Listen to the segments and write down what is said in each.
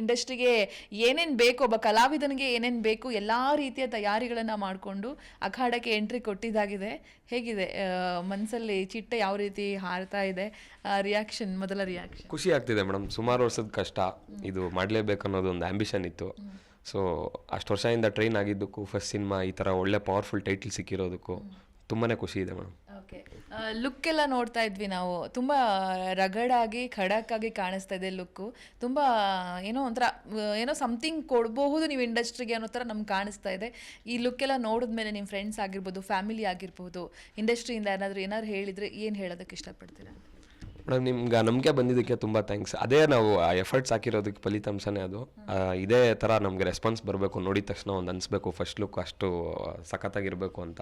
ಇಂಡಸ್ಟ್ರಿಗೆ ಏನೇನು ಬೇಕು ಒಬ್ಬ ಕಲಾವಿದನಿಗೆ ಏನೇನು ಬೇಕು ಎಲ್ಲ ರೀತಿಯ ತಯಾರಿಗಳನ್ನು ಮಾಡಿಕೊಂಡು ಅಖಾಡಕ್ಕೆ ಎಂಟ್ರಿ ಕೊಟ್ಟಿದ್ದಾಗಿದೆ. ಹೇಗಿದೆ? ಮನಸ್ಸಲ್ಲಿ ಚಿಟ್ಟೆ ಯಾವ ರೀತಿ ಹಾರ್ತಾ ಇದೆ? ರಿಯಾಕ್ಷನ್ ಮೊದಲ ರಿಯಾಕ್ಷನ್ ಖುಷಿ ಆಗ್ತಿದೆ ಮೇಡಮ್ ಸುಮಾರು ವರ್ಷದ ಕಷ್ಟ. ಇದು ಮಾಡಲೇಬೇಕು ಅನ್ನೋದು ಒಂದು ಆಂಬಿಷನ್ ಇತ್ತು. ಸೊ ಅಷ್ಟು ವರ್ಷದಿಂದ ಟ್ರೈನ್ ಆಗಿದ್ದಕ್ಕೂ ಫಸ್ಟ್ ಸಿನಿಮಾ ಈ ಥರ ಒಳ್ಳೆ ಪವರ್ಫುಲ್ ಟೈಟಲ್ ಸಿಕ್ಕಿರೋದಕ್ಕೂ ತುಂಬಾ ಖುಷಿ ಇದೆ ಮೇಡಮ್ ಓಕೆ ಲುಕ್ ಎಲ್ಲ ನೋಡ್ತಾ ಇದ್ವಿ ನಾವು. ತುಂಬ ರಗಡಾಗಿ ಖಡಕ್ ಆಗಿ ಕಾಣಿಸ್ತಾ ಇದೆ ಲುಕ್ಕು ತುಂಬ ಏನೋ ಒಂಥರ ಆ, ಏನೋ ಸಮಥಿಂಗ್ ಕೊಡಬಹುದು ನೀವು ಇಂಡಸ್ಟ್ರಿಗೆ ಅನ್ನೋ ಥರ ನಮ್ಗೆ ಕಾಣಿಸ್ತಾ ಇದೆ. ಈ ಲುಕ್ ಎಲ್ಲ ನೋಡಿದ್ಮೇಲೆ ನಿಮ್ಮ ಫ್ರೆಂಡ್ಸ್ ಆಗಿರ್ಬೋದು ಫ್ಯಾಮಿಲಿ ಆಗಿರ್ಬೋದು ಇಂಡಸ್ಟ್ರಿಯಿಂದ ಏನಾದರೂ ಏನಾದ್ರು ಹೇಳಿದರೆ ಏನು ಹೇಳೋದಕ್ಕೆ ಇಷ್ಟಪಡ್ತೀರಾ ಮೇಡಮ್ ನಿಮ್ಗೆ ನಂಬಿಕೆ ಬಂದಿದ್ದಕ್ಕೆ ತುಂಬ ಥ್ಯಾಂಕ್ಸ್ ಅದೇ ನಾವು ಆ ಎಫರ್ಟ್ಸ್ ಹಾಕಿರೋದಕ್ಕೆ ಫಲಿತಾಂಶನೇ ಅದು. ಇದೇ ಥರ ನಮಗೆ ರೆಸ್ಪಾನ್ಸ್ ಬರಬೇಕು ನೋಡಿದ ತಕ್ಷಣ ಒಂದು ಅನಿಸ್ಬೇಕು ಫಸ್ಟ್ ಲುಕ್ ಅಷ್ಟು ಸಖತ್ತಾಗಿರಬೇಕು ಅಂತ.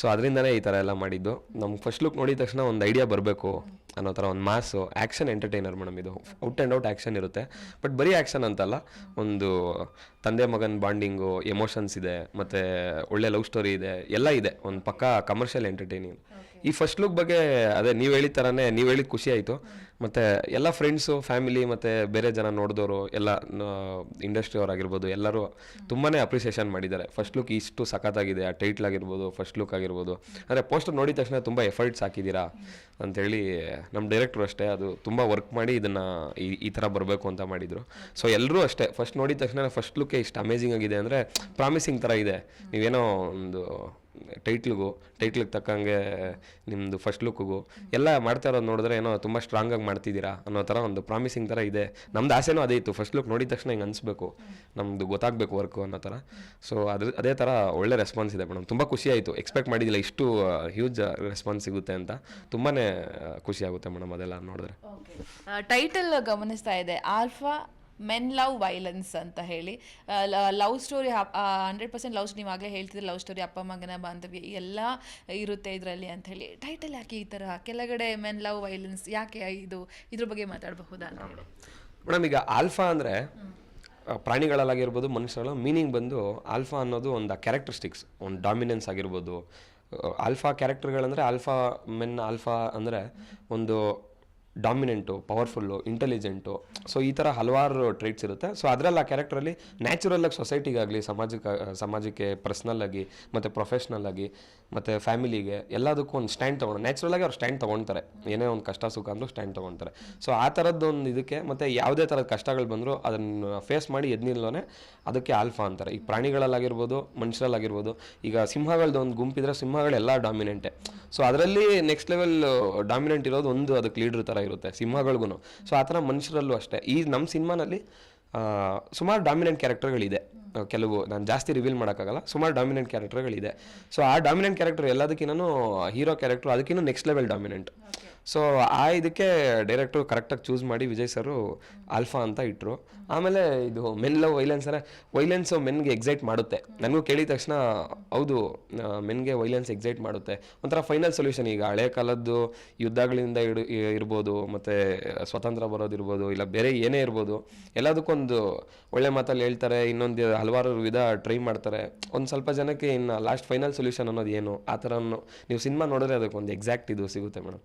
ಸೊ ಅದರಿಂದನೇ ಈ ಥರ ಎಲ್ಲ ಮಾಡಿದ್ದು. ನಮ್ಗೆ ಫಸ್ಟ್ ಲುಕ್ ನೋಡಿದ ತಕ್ಷಣ ಒಂದು ಐಡಿಯಾ ಬರಬೇಕು ಅನ್ನೋ ಥರ ಒಂದು ಮಾಸು ಆ್ಯಕ್ಷನ್ ಎಂಟರ್ಟೈನರ್ ಮೇಡಮ್ ಇದು. ಔಟ್ ಆ್ಯಂಡ್ ಔಟ್ ಆ್ಯಕ್ಷನ್ ಇರುತ್ತೆ. ಬಟ್ ಬರೀ ಆ್ಯಕ್ಷನ್ ಅಂತಲ್ಲ, ಒಂದು ತಂದೆ ಮಗನ ಬಾಂಡಿಂಗು ಎಮೋಷನ್ಸ್ ಇದೆ, ಮತ್ತು ಒಳ್ಳೆ ಲವ್ ಸ್ಟೋರಿ ಇದೆ, ಎಲ್ಲ ಇದೆ. ಒಂದು ಪಕ್ಕ ಕಮರ್ಷಿಯಲ್ ಎಂಟರ್ಟೈನಿಂಗ್ ಈ ಫಸ್ಟ್ ಲುಕ್ ಬಗ್ಗೆ ಅದೇ ನೀವು ಹೇಳಿದ ಥರನೇ ನೀವು ಹೇಳಿದ ಖುಷಿ ಆಯಿತು. ಮತ್ತು ಎಲ್ಲ ಫ್ರೆಂಡ್ಸು ಫ್ಯಾಮಿಲಿ ಮತ್ತು ಬೇರೆ ಜನ ನೋಡಿದವರು ಎಲ್ಲ ಇಂಡಸ್ಟ್ರಿ ಅವರಾಗಿರ್ಬೋದು ಎಲ್ಲರೂ ತುಂಬಾ ಅಪ್ರಿಸಿಯೇಷನ್ ಮಾಡಿದ್ದಾರೆ. ಫಸ್ಟ್ ಲುಕ್ ಇಷ್ಟು ಸಖತ್ತಾಗಿದೆ, ಆ ಟೈಟ್ಲ್ ಆಗಿರ್ಬೋದು ಫಸ್ಟ್ ಲುಕ್ ಆಗಿರ್ಬೋದು. ಅಂದರೆ ಪೋಸ್ಟರ್ ನೋಡಿದ ತಕ್ಷಣ ತುಂಬ ಎಫರ್ಟ್ಸ್ ಹಾಕಿದ್ದೀರಾ ಅಂಥೇಳಿ ನಮ್ಮ ಡೈರೆಕ್ಟ್ರು ಅಷ್ಟೇ, ಅದು ತುಂಬ ವರ್ಕ್ ಮಾಡಿ ಇದನ್ನು ಈ ಈ ಥರ ಬರಬೇಕು ಅಂತ ಮಾಡಿದರು. ಸೊ ಎಲ್ಲರೂ ಅಷ್ಟೇ ಫಸ್ಟ್ ನೋಡಿದ ತಕ್ಷಣ ಫಸ್ಟ್ ಲುಕ್ಕೇ ಇಷ್ಟು ಅಮೇಝಿಂಗ್ ಆಗಿದೆ ಅಂದರೆ ಪ್ರಾಮಿಸಿಂಗ್ ಥರ ಇದೆ. ನೀವೇನೋ ಒಂದು ಟೈಟ್ಲ್ಗೂ ಟೈಟ್ಲಿಗೆ ತಕ್ಕಂಗೆ ನಿಮ್ಮದು ಫಸ್ಟ್ ಲುಕ್ಗೂ ಎಲ್ಲ ಮಾಡ್ತಾ ಇರೋದು ನೋಡಿದ್ರೆ ಏನೋ ತುಂಬ ಸ್ಟ್ರಾಂಗಾಗಿ ಮಾಡ್ತಿದ್ದೀರಾ ಅನ್ನೋ ಥರ ಒಂದು ಪ್ರಾಮಿಸಿಂಗ್ ಥರ ಇದೆ. ನಮ್ದು ಆಸೆನೂ ಅದೇ ಇತ್ತು. ಫಸ್ಟ್ ಲುಕ್ ನೋಡಿದ ತಕ್ಷಣ ಹಿಂಗೆ ಅನಿಸ್ಬೇಕು. ನಮ್ಮದು ಗೊತ್ತಾಗಬೇಕು ವರ್ಕು ಅನ್ನೋ ಥರ ಸೊ ಅದ್ರ, ಅದೇ ಥರ ಒಳ್ಳೆ ರೆಸ್ಪಾನ್ಸ್ ಇದೆ ಮೇಡಮ್ ತುಂಬ ಖುಷಿ ಆಯಿತು. ಎಕ್ಸ್ಪೆಕ್ಟ್ ಮಾಡಿದ್ದಿಲ್ಲ ಇಷ್ಟು ಹ್ಯೂಜ್ ರೆಸ್ಪಾನ್ಸ್ ಸಿಗುತ್ತೆ ಅಂತ. ತುಂಬಾ ಖುಷಿ ಆಗುತ್ತೆ ಮೇಡಮ್ ಅದೆಲ್ಲ ನೋಡಿದ್ರೆ. ಟೈಟಲ್ ಗಮನಿಸ್ತಾ ಇದೆ. ಆಲ್ಫಾ ಮೆನ್ ಲವ್ ವೈಲೆನ್ಸ್ ಅಂತ ಹೇಳಿ. Love story hundred percent love ನೀವು ಆಗಲೇ ಹೇಳ್ತಿದ್ರೆ ಲವ್ ಸ್ಟೋರಿ ಅಪ್ಪ, ಮಗನ, ಬಾಂಧವ್ಯ ಎಲ್ಲ ಇರುತ್ತೆ ಇದರಲ್ಲಿ ಅಂತ ಹೇಳಿ. ಟೈಟಲ್ ಯಾಕೆ ಈ ಥರ ಕೆಳಗಡೆ ಮೆನ್ ಲವ್ ವೈಲೆನ್ಸ್ ಯಾಕೆ ಇದು? ಇದ್ರ ಬಗ್ಗೆ ಮಾತಾಡಬಹುದಾ ಅಂತ ಮೇಡಮ್, ಈಗ ಆಲ್ಫಾ ಅಂದರೆ ಪ್ರಾಣಿಗಳಲ್ಲಾಗಿರ್ಬೋದು, ಮನುಷ್ಯರಲ್ಲ ಮೀನಿಂಗ್ ಬಂದು ಆಲ್ಫಾ ಅನ್ನೋದು ಒಂದು ಕ್ಯಾರೆಕ್ಟರಿಸ್ಟಿಕ್ಸ್ ಒಂದು ಡಾಮಿನೆನ್ಸ್ ಆಗಿರ್ಬೋದು. ಆಲ್ಫಾ ಕ್ಯಾರೆಕ್ಟರ್ಗಳಂದರೆ ಆಲ್ಫಾ ಮೆನ್ ಆಲ್ಫಾ ಅಂದರೆ ಒಂದು ಡಾಮಿನೆಂಟು ಪವರ್ಫುಲ್ಲು ಇಂಟೆಲಿಜೆಂಟು ಸೊ ಈ ಥರ ಹಲವಾರು ಟ್ರೇಟ್ಸ್ ಇರುತ್ತೆ. ಸೊ ಅದರಲ್ಲಿ ಆ ಕ್ಯಾರೆಕ್ಟ್ರಲ್ಲಿ ನ್ಯಾಚುರಲಾಗಿ ಸೊಸೈಟಿಗಾಗಲಿ ಸಮಾಜಕ್ಕೆ ಸಮಾಜಕ್ಕೆ ಪರ್ಸ್ನಲ್ ಆಗಿ, ಮತ್ತು ಪ್ರೊಫೆಷ್ನಲ್ ಆಗಿ, ಮತ್ತು ಫ್ಯಾಮಿಲಿಗೆ ಎಲ್ಲದಕ್ಕೂ ಒಂದು ಸ್ಟ್ಯಾಂಡ್ ತೊಗೊಂಡು ನ್ಯಾಚುರಲಾಗಿ ಅವ್ರು ಸ್ಟ್ಯಾಂಡ್ ತೊಗೊಳ್ತಾರೆ ಏನೇ ಒಂದು ಕಷ್ಟ, ಸುಖ ಅಂದರೂ ಸ್ಟ್ಯಾಂಡ್ ತೊಗೊಳ್ತಾರೆ ಸೊ ಆ ಥರದ್ದೊಂದು ಇದಕ್ಕೆ ಮತ್ತು ಯಾವುದೇ ಥರದ ಕಷ್ಟಗಳು ಬಂದರೂ ಅದನ್ನು ಫೇಸ್ ಮಾಡಿ ಎದ್ನಿಲ್ಲೋನೆ ಅದಕ್ಕೆ ಆಲ್ಫಾ ಅಂತಾರೆ. ಈ ಪ್ರಾಣಿಗಳಲ್ಲಾಗಿರ್ಬೋದು, ಮನುಷ್ಯರಲ್ಲಾಗಿರ್ಬೋದು, ಈಗ ಸಿಂಹಗಳದ್ದು ಒಂದು ಗುಂಪಿದ್ರೆ ಸಿಂಹಗಳೆಲ್ಲ ಡಾಮಿನೆಂಟೆ ಸೊ ಅದರಲ್ಲಿ ನೆಕ್ಸ್ಟ್ ಲೆವೆಲ್ ಡಾಮಿನೆಂಟ್ ಇರೋದು ಒಂದು ಅದಕ್ಕೆ ಲೀಡ್ರ್ ಥರ ಇರುತ್ತೆ ಸಿನಿಮಾಗಳಿಗೂ ಸೊ ಆ ಥರ ಮನುಷ್ಯರಲ್ಲೂ ಅಷ್ಟೇ. ಈ ನಮ್ಮ ಸಿನಿಮಾನಲ್ಲಿ ಸುಮಾರು ಡಾಮಿನೆಂಟ್ ಕ್ಯಾರೆಕ್ಟರ್ಗಳಿದೆ ಕೆಲವು ನಾನು ಜಾಸ್ತಿ ರಿವೀಲ್ ಮಾಡೋಕ್ಕಾಗಲ್ಲ. ಸುಮಾರು ಡಾಮಿನೆಂಟ್ ಕ್ಯಾರೆಕ್ಟರ್ಗಳಿದೆ ಸೊ ಆ ಡಾಮಿನೆಂಟ್ ಕ್ಯಾರೆಕ್ಟರ್ ಎಲ್ಲದಕ್ಕಿಂತ ಹೀರೋ ಕ್ಯಾರೆಕ್ಟರ್ ಅದಕ್ಕಿಂತ ನೆಕ್ಸ್ಟ್ ಲೆವೆಲ್ ಡಾಮಿನೆಂಟ್ ಸೊ ಆ ಇದಕ್ಕೆ ಡೈರೆಕ್ಟರ್ ಕರೆಕ್ಟಾಗಿ ಚೂಸ್ ಮಾಡಿ ವಿಜಯ್ ಸರು ಆಲ್ಫಾ ಅಂತ ಇಟ್ಟರು ಆಮೇಲೆ ಇದು ಮೆನ್ ಲವ್ ವೈಲೆನ್ಸ್ ಅಂದರೆ ವೈಲೆನ್ಸ್ ಮೆನ್ಗೆ ಎಕ್ಸೈಟ್ ಮಾಡುತ್ತೆ. ನನಗೂ ಕೇಳಿದ ತಕ್ಷಣ ಹೌದು ಮೆನ್ಗೆ ವೈಲೆನ್ಸ್ ಎಕ್ಸೈಟ್ ಮಾಡುತ್ತೆ. ಒಂಥರ ಫೈನಲ್ ಸೊಲ್ಯೂಷನ್ ಈಗ ಹಳೆ ಕಾಲದ್ದು ಯುದ್ಧಗಳಿಂದ ಇಡು ಇರ್ಬೋದು, ಮತ್ತು ಸ್ವತಂತ್ರ ಬರೋದಿರ್ಬೋದು ಇಲ್ಲ ಬೇರೆ ಏನೇ ಇರ್ಬೋದು, ಎಲ್ಲದಕ್ಕೊಂದು ಒಳ್ಳೆ ಮಾತಲ್ಲಿ ಹೇಳ್ತಾರೆ, ಇನ್ನೊಂದು ಹಲವಾರು ವಿಧ ಟ್ರೈ ಮಾಡ್ತಾರೆ. ಒಂದು ಸ್ವಲ್ಪ ಜನಕ್ಕೆ ಇನ್ನು ಲಾಸ್ಟ್ ಫೈನಲ್ ಸೊಲ್ಯೂಷನ್ ಅನ್ನೋದು ಏನು? ಆ ಥರ ನೀವು ಸಿನಿಮಾ ನೋಡಿದ್ರೆ ಅದಕ್ಕೊಂದು ಎಕ್ಸಾಕ್ಟ್ ಇದು ಸಿಗುತ್ತೆ ಮೇಡಮ್.